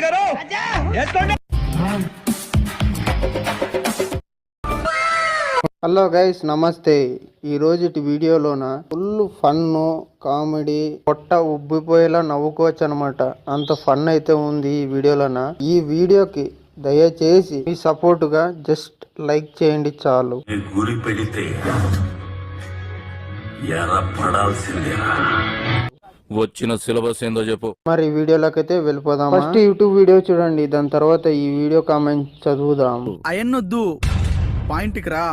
గారు! Start. Hello guys నమస్తే. ఈ రోజుటి వీడియోలోన ఫుల్ ఫన్ కామెడీ పొట్ట ఉబ్బిపోయేలా నవ్వుకోవచ్చు అనమాట అంత ఫన్ అయితే ఉంది ఈ వీడియోలోన. ఈ వీడియోకి దయచేసి మీ సపోర్ట్గా జస్ట్ లైక్ చేయండి చాలు. గురి పెడితే వచ్చిన సిలబస్ ఏందో చెప్పు. మరి వీడియోలోకి అయితే వెళ్ళిపోదాం ఫస్ట్ యూట్యూబ్ వీడియో చూడండి దాని తర్వాత ఈ వీడియో కామెంట్ చదువుదాం. అయన్నొద్దు పాయింట్కి రా.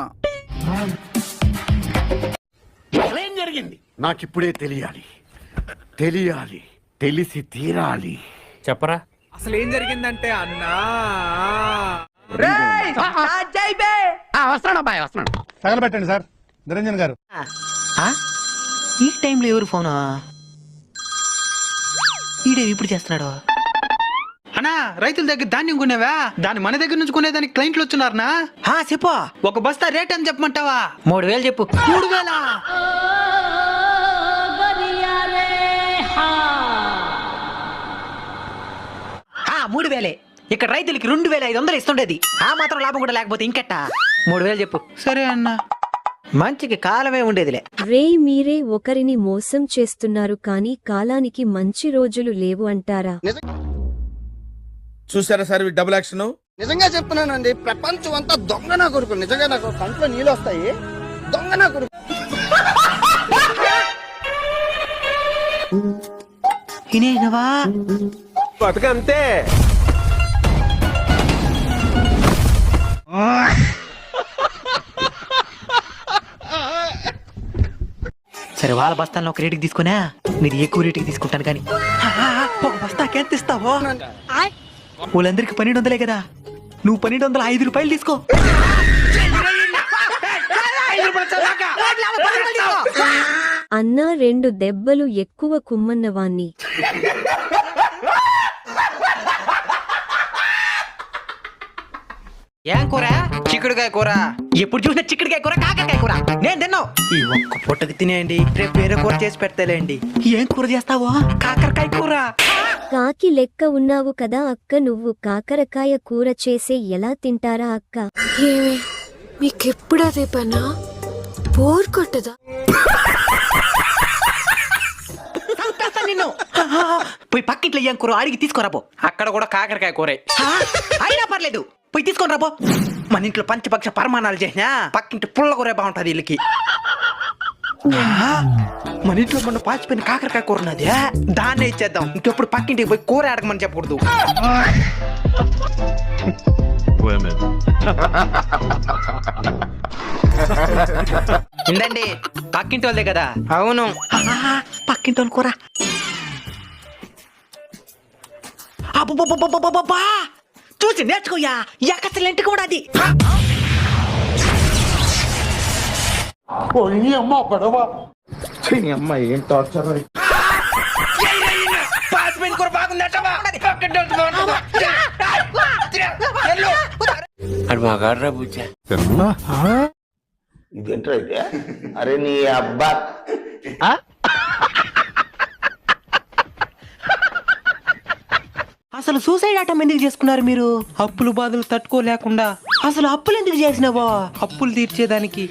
ఏం జరిగింది? నాకిప్పుడే తెలియాలి. తెలియాలి తెలిసి తీరాలి. చెప్పరా? అసలు ఏం జరిగిందంటే అన్నా? వస్తున్నాడు అబ్బాయి వస్తున్నాడు తగలబెట్టండి సార్. నిరంజన్ గారు. ఈ టైంలో ఎవరు ఫోను? ఈడే ఇప్పుడు చేస్తున్నాడు. అన్నా రైతుల దగ్గర ధాన్యం కొనేవా? దాన్ని మన దగ్గర నుంచి కొనేదానికి క్లయింట్లు వచ్చినారనా హా చెప్పు. ఒక బస్తా రేట్ అని చెప్పమంటావా? మూడు వేలు చెప్పు. మూడు వేల? మూడు వేలే. ఇక్కడ రైతులకి రెండు వేల ఐదు వందలు ఇస్తుండేది. ఆ మాత్రం లాభం కూడా లేకపోతే ఇంకెట్టా? మూడు వేలు చెప్పు. సరే అన్నా. మంచికి కాలమే ఉండేదిలే. రే మీరే ఒకరిని మోసం చేస్తున్నారు కానీ కాలానికి మంచి రోజులు లేవు అంటారా? చూసారా సార్ డబుల్ యాక్షన్ నిజంగా చెప్తున్నానండి ప్రపంచం అంతా దొంగ నా కొడుకు నిజంగా నాకు కంట్లో నీళ్ళు వస్తాయి. దొంగ నా కొడుకు. ఇనేనవా సరే వాళ్ళ బస్తాలను ఒక రేటుకి తీసుకున్నా మీరు ఎక్కువ రేటుకి తీసుకుంటాను కానీ. ఒక బస్తాకి ఎంత ఇస్తావో? వాళ్ళందరికి పన్నెండు వందలే కదా. నువ్వు పన్నెండు వందల ఐదు రూపాయలు తీసుకో. అన్నా రెండు దెబ్బలు ఎక్కువ కుమ్మన్నవాణ్ణి. ఏం కూర? చిక్కుడుకాయ కూర. ఎప్పుడు చూసినా చిక్కుడుకాయ కూర కాకరకాయ కూర. నేను తిన్నావు. ఈ ఒక్క పుట్టకి తినేయండి రేపు వేరే కూర చేసి పెడతాలేండి. ఏం కూర చేస్తావో? కాకరకాయ కూర. కాకి లెక్క ఉన్నావు కదా అక్క నువ్వు కాకరకాయ కూర చేసే ఎలా తింటారా అక్క? ఏమే మీకెప్పుడు అదే పనా బోర్ కొట్టదా? నిన్ను. పోయి పక్కింట్లో ఏం కూర? అడిగి తీసుకురా పో. అక్కడ కూడా కాకరకాయ కూరే. అయినా పర్లేదు. పోయి తీసుకొని రాపో మన ఇంట్లో పంచపక్ష పరమాణాలు చేసినా పక్కింటి పుల్ల కూర బాగుంటది వీళ్ళకి. మన ఇంట్లో మొన్న పాచిపోయిన కాకరకాయ కూర ఉన్నది దాన్నే ఇచ్చేద్దాం. ఇంకెప్పుడు పక్కింటికి పోయి కూర అడగమని చెప్పకూడదు. ఉండండి పక్కింటి వాళ్ళదే కదా? అవును. పక్కింటి వాళ్ళ కూర! చూసి నేర్చుకోయా ఎక్కసలు కూడా అది. బాగుందటవా వాళ్ళది బాగుంటుందా? వెళ్ళు. ఇదేంట్రా అయితే అరే నీ అబ్బా. అసలు సూసైడ్ అటం ఎందుకు చేసుకున్నారు మీరు? అప్పులు బాధలు తట్టుకోలేకుండా. అసలు అప్పులు ఎందుకు చేసినావో? అప్పులు తీర్చేదానికి.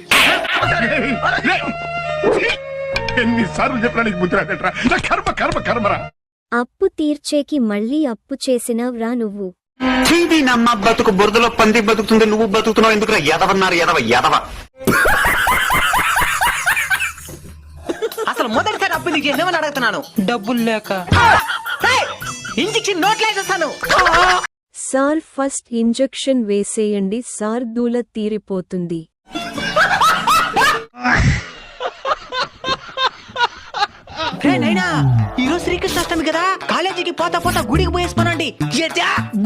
ఎన్నిసార్లు నీకు కర్మ కర్మ కర్మరా. అప్పు తీర్చేకి మళ్ళీ అప్పు చేసినావ్రా నువ్వు. చీది నమ్మ బతుకు బురదలో పంది బతుకుతుంది నువ్వు బతుకుతున్నావు. ఎందుకురా ఎదవన్నారు ఎదవ ఎదవ. అసలు మొదటిసారి అప్పు ఎందుకు చేసినావని అడుగుతున్నాను. డబ్బులు లేక. ఇంజక్షన్ నోట్లో వేసేస్తాను సార్ ఫస్ట్ ఇంజెక్షన్ వేసేయండి సార్ దూల తీరిపోతుంది. నైనా ఈ రోజు శ్రీకృష్ణాష్టమి కదా కాలేజీకి పోతా పోతా గుడికి పోయేసుకోనండి.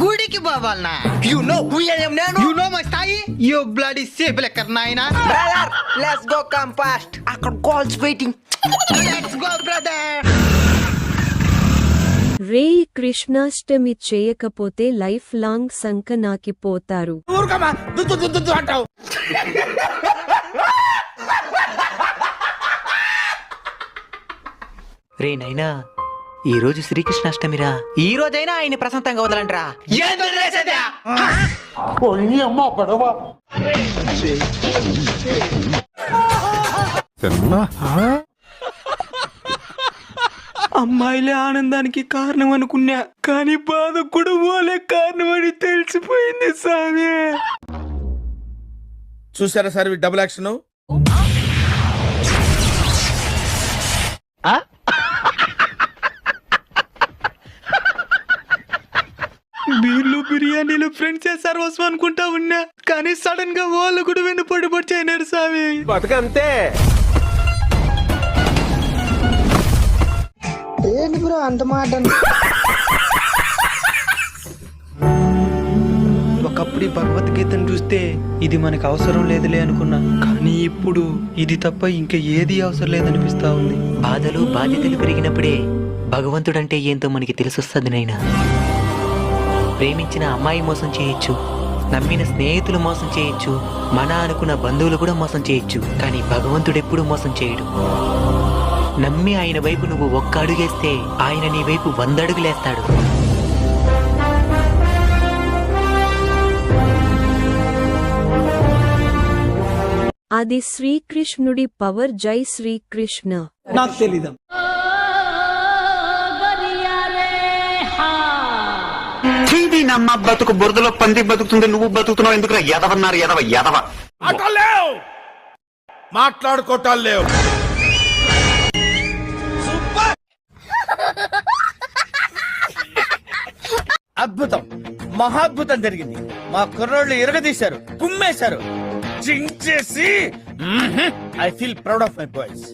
గుడికి పోవాలనా? You know who I am నేను యు నో మై స్థాయి? యు బ్లడీ సేఫ్ లెక్కర్ నాయనా. Brother let's go come fast అక్కడ calls waiting let's go brother రే కృష్ణాష్టమి చేయకపోతే లైఫ్ లాంగ్ సంక నాకిపోతారు. రే నైనా ఈ రోజు శ్రీకృష్ణాష్టమిరా. ఈ రోజైనా ఆయన ప్రశాంతంగా వదలంట్రా వదిలేసేదా? అమ్మాయిలే ఆనందానికి కారణం అనుకున్నా కానీ బాధ కూడా ఓలే కారణం అని తెలిసిపోయింది సామి. చూసారా సార్ డబుల్ యాక్షన్ బీర్లు బిర్యానీలు ఫ్రెండ్స్ సర్వస్వం అనుకుంటా ఉన్నా కానీ సడన్గా వాళ్ళు కూడా వెన్ను పొడి పొడి చేయనారు సామి. ఏంటి అంత మాట ఒకప్పుడు ఈ భగవద్గీతను చూస్తే ఇది మనకు అవసరం లేదులే అనుకున్నా. కానీ ఇప్పుడు ఇది తప్ప ఇంకా ఏది అవసరం లేదనిపిస్తా ఉంది. బాధలు బాధ్యతలు పెరిగినప్పుడే భగవంతుడంటే ఏంతో మనకి తెలిసొస్తుంది నైనా ప్రేమించిన అమ్మాయి మోసం చేయొచ్చు నమ్మిన స్నేహితులు మోసం చేయొచ్చు మన అనుకున్న బంధువులు కూడా మోసం చేయొచ్చు కానీ భగవంతుడు ఎప్పుడు మోసం చేయడు. నమ్మి ఆయన వైపు నువ్వు ఒక్క అడుగేస్తే ఆయన నీ వైపు వంద అడుగులేస్తాడు. అది శ్రీకృష్ణుడి పవర్. జై శ్రీకృష్ణ. నాకు తెలీదు. నమ్మ బతుకు బురదలో పంది బతుకుతుంది. నువ్వు బతుకుతున్నావు. ఎందుకు ఎదవన్నారు ఎదవ ఎదవ లేవు మాట్లాడుకోవటాలు లేవు. అద్భుతం. మహాద్భుతం జరిగింది. మా కుర్రోళ్ళు ఇరగదీశారు కుమ్మేశారు. చించేసి I feel proud of my boys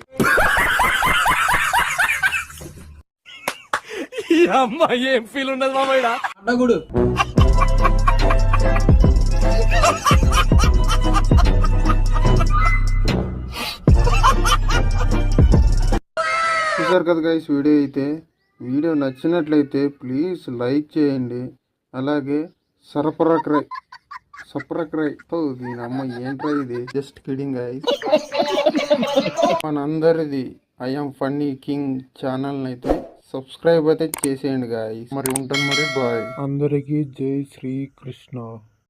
అమ్మాయి ఏం ఫీల్ ఉన్నది మామయ్య చూసారు కదా గైస్ వీడియో అయితే. వీడియో నచ్చినట్లయితే ప్లీజ్ లైక్ చేయండి. అలాగే సరఫరాక్రై సపరక్రై దీని అమ్మ ఏంట్రా ఇది? జస్ట్ కిడింగ్ మనందరిది ఐఎమ్ ఫన్నీ కింగ్ ఛానల్ అయితే సబ్స్క్రైబ్ అయితే చేసేయండి గాయస్ మరి ఉంటాను మరి బాయ్ అందరికీ జై శ్రీకృష్ణ.